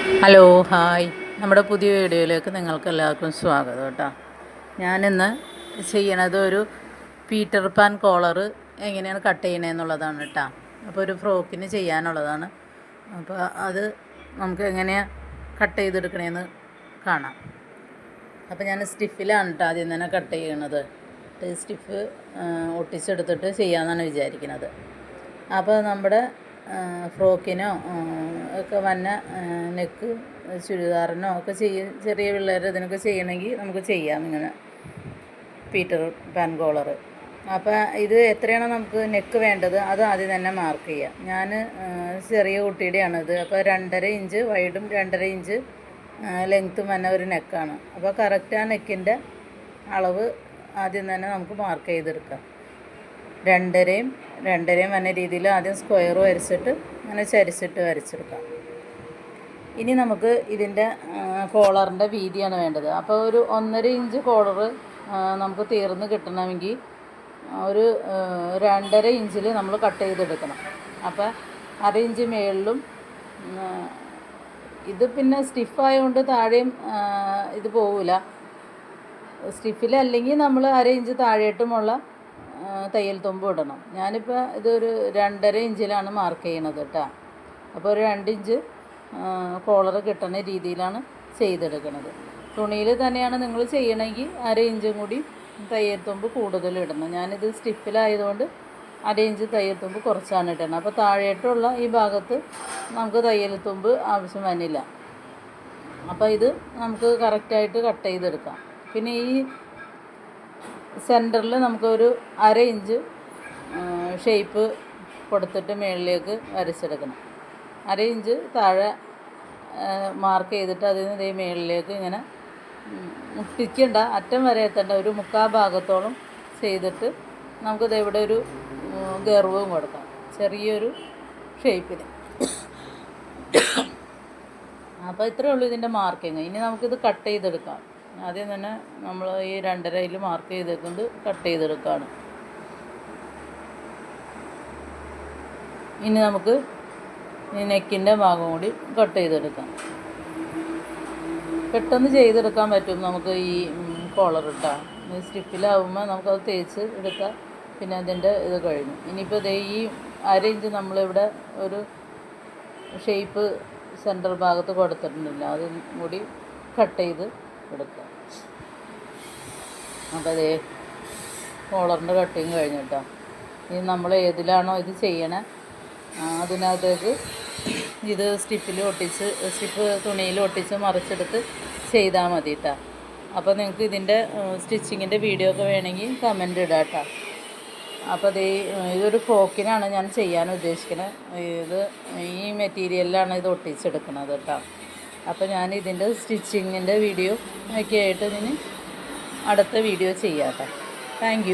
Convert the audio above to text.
Hello hi. നമ്മുടെ പുതിയ വീഡിയോയിലേക്ക് നിങ്ങൾക്ക് എല്ലാവർക്കും സ്വാഗതം കേട്ടോ. ഞാനിന്ന് ചെയ്യണത് ഒരു പീറ്റർ പാൻ കോളർ എങ്ങനെയാണ് കട്ട് ചെയ്യണതെന്നുള്ളതാണ് കേട്ടോ. അപ്പോൾ ഒരു ഫ്രോക്കിന് ചെയ്യാനുള്ളതാണ്. അപ്പോൾ അത് നമുക്ക് എങ്ങനെയാണ് കട്ട് ചെയ്തെടുക്കണേന്ന് കാണാം. അപ്പോൾ ഞാൻ സ്റ്റിഫിലാണ് കേട്ടോ ആദ്യം തന്നെ കട്ട് ചെയ്യണത്. സ്റ്റിഫ് ഒട്ടിച്ചെടുത്തിട്ട് ചെയ്യാമെന്നാണ് വിചാരിക്കുന്നത് അപ്പോൾ നമ്മുടെ ഫ്രോക്കിനോ ഒക്കെ വന്ന നെക്ക് ചുരിദാറിനോ ഒക്കെ ചെയ്യ ചെറിയ പിള്ളേർ ഇതിനൊക്കെ ചെയ്യണമെങ്കിൽ നമുക്ക് ചെയ്യാം ഇങ്ങനെ. Peter Pan collar. അപ്പോൾ ഇത് എത്രയാണോ നമുക്ക് നെക്ക് വേണ്ടത് അത് ആദ്യം തന്നെ മാർക്ക് ചെയ്യാം. ഞാൻ ചെറിയ കുട്ടിയുടെയാണിത് അപ്പോൾ രണ്ടര ഇഞ്ച് വൈഡും രണ്ടര ഇഞ്ച് ലെങ്ത്തും വന്ന ഒരു നെക്കാണ്. അപ്പോൾ കറക്റ്റ് ആ നെക്കിന്റെ അളവ് ആദ്യം തന്നെ നമുക്ക് മാർക്ക് ചെയ്തെടുക്കാം. രണ്ടരയും രണ്ടരയും വന്ന രീതിയിൽ ആദ്യം സ്ക്വയർ വരച്ചിട്ട് അങ്ങനെ ചരിച്ചിട്ട് വരച്ചെടുക്കാം. ഇനി നമുക്ക് ഇതിന്റെ കോളറിന്റെ വീതിയാണ് വേണ്ടത്. അപ്പോൾ ഒരു ഒന്നര ഇഞ്ച് കോളർ നമുക്ക് തീർന്ന് കിട്ടണമെങ്കിൽ ഒരു രണ്ടര ഇഞ്ചിൽ നമ്മൾ കട്ട് ചെയ്തെടുക്കണം. അപ്പോൾ അര ഇഞ്ച് മേളിലും ഇത് പിന്നെ സ്റ്റിഫായതുകൊണ്ട് താഴെയും ഇത് പോവില്ല. സ്റ്റിഫിലല്ലെങ്കിൽ നമ്മൾ അര ഇഞ്ച് താഴേട്ടുമുള്ള തയ്യൽ തുമ്പ് ഇടണം. ഞാനിപ്പോൾ ഇതൊരു രണ്ടര ഇഞ്ചിലാണ് മാർക്ക് ചെയ്യണത് കേട്ടോ. അപ്പോൾ ഒരു രണ്ട് ഇഞ്ച് കോളർ കിട്ടുന്ന രീതിയിലാണ് ചെയ്തെടുക്കുന്നത് തുണിയിൽ തന്നെയാണ് നിങ്ങൾ ചെയ്യണമെങ്കിൽ അര ഇഞ്ചും കൂടി തയ്യൽ തുമ്പ് കൂടുതൽ ഇടണം. ഞാനിത് സ്റ്റിഫിലായതുകൊണ്ട് അര ഇഞ്ച് തയ്യൽ തുമ്പ് കുറച്ചാണ് ഇടുന്നത് അപ്പോൾ താഴേട്ടുള്ള ഈ ഭാഗത്ത് നമുക്ക് തയ്യൽ തുമ്പ് ആവശ്യം വന്നില്ല അപ്പോൾ ഇത് നമുക്ക് കറക്റ്റായിട്ട് കട്ട് ചെയ്തെടുക്കാം. പിന്നെ ഈ സെന്ററിൽ നമുക്കൊരു അര ഇഞ്ച് ഷേപ്പ് കൊടുത്തിട്ട് മുകളിലേക്ക് വരച്ചെടുക്കണം. അര ഇഞ്ച് താഴെ മാർക്ക് ചെയ്തിട്ട് അതിൽ നിന്ന് ഇതേ മുകളിലേക്ക് ഇങ്ങനെ മുട്ടിക്കണ്ട അറ്റം വരെ എത്തേണ്ട ഒരു മുക്കാ ഭാഗത്തോളം ചെയ്തിട്ട് നമുക്കിത് ഇവിടെ ഒരു ഗർവവും കൊടുക്കാം. ചെറിയൊരു ഷേപ്പിൽ അപ്പോൾ ഇത്രയേ ഉള്ളൂ ഇതിന്റെ മാർക്കിങ്. ഇനി നമുക്കിത് കട്ട് ചെയ്തെടുക്കാം. ആദ്യം തന്നെ നമ്മൾ ഈ രണ്ടരയിൽ മാർക്ക് ചെയ്തേക്കൊണ്ട് കട്ട് ചെയ്തെടുക്കുകയാണ് ഇനി നമുക്ക് ഈ നെക്കിന്റെ ഭാഗം കൂടി കട്ട് ചെയ്തെടുക്കാം. പെട്ടെന്ന് ചെയ്തെടുക്കാൻ പറ്റും നമുക്ക് ഈ കോളർ ഇട്ടാൽ സ്റ്റിപ്പിലാവുമ്പോൾ നമുക്കത് തേച്ച് എടുക്കാം പിന്നെ അതിന്റെ ഇത് കഴിഞ്ഞു. ഇനിയിപ്പോൾ ദേ ഈ അര ഇഞ്ച് നമ്മളിവിടെ ഒരു ഷേപ്പ് സെന്റർ ഭാഗത്ത് കൊടുത്തിട്ടുണ്ടല്ലോ. അതും കൂടി കട്ട് ചെയ്ത് എടുക്കുക അപ്പോൾ കോളറിന്റെ കട്ടിങ് കഴിഞ്ഞിട്ടോ ഇനി നമ്മൾ ഏതിലാണോ ഇത് ചെയ്യണേ അതിനകത്തേക്ക് ഇത് സ്റ്റിപ്പിൽ ഒട്ടിച്ച് സ്റ്റിപ്പ് തുണിയിൽ ഒട്ടിച്ച് മറിച്ചെടുത്ത് ചെയ്താൽ മതി കേട്ടോ അപ്പോൾ നിങ്ങൾക്ക് ഇതിന്റെ സ്റ്റിച്ചിങ്ങിന്റെ വീഡിയോ ഒക്കെ വേണമെങ്കിൽ കമന്റ് ഇടാം കേട്ടോ അപ്പോൾ ഇത് ഇതൊരു ഫ്രോക്കിനാണ് ഞാൻ ചെയ്യാൻ ഉദ്ദേശിക്കുന്നത് ഇത് ഈ മെറ്റീരിയലിലാണ് ഇത് ഒട്ടിച്ചെടുക്കുന്നത് കേട്ടോ അപ്പോൾ ഞാൻ ഇതിന്റെ സ്റ്റിച്ചിങ്ങിന്റെ വീഡിയോ ഒക്കെ ആയിട്ട് ഇനി അടുത്ത വീഡിയോ ചെയ്യാം കേട്ടോ താങ്ക്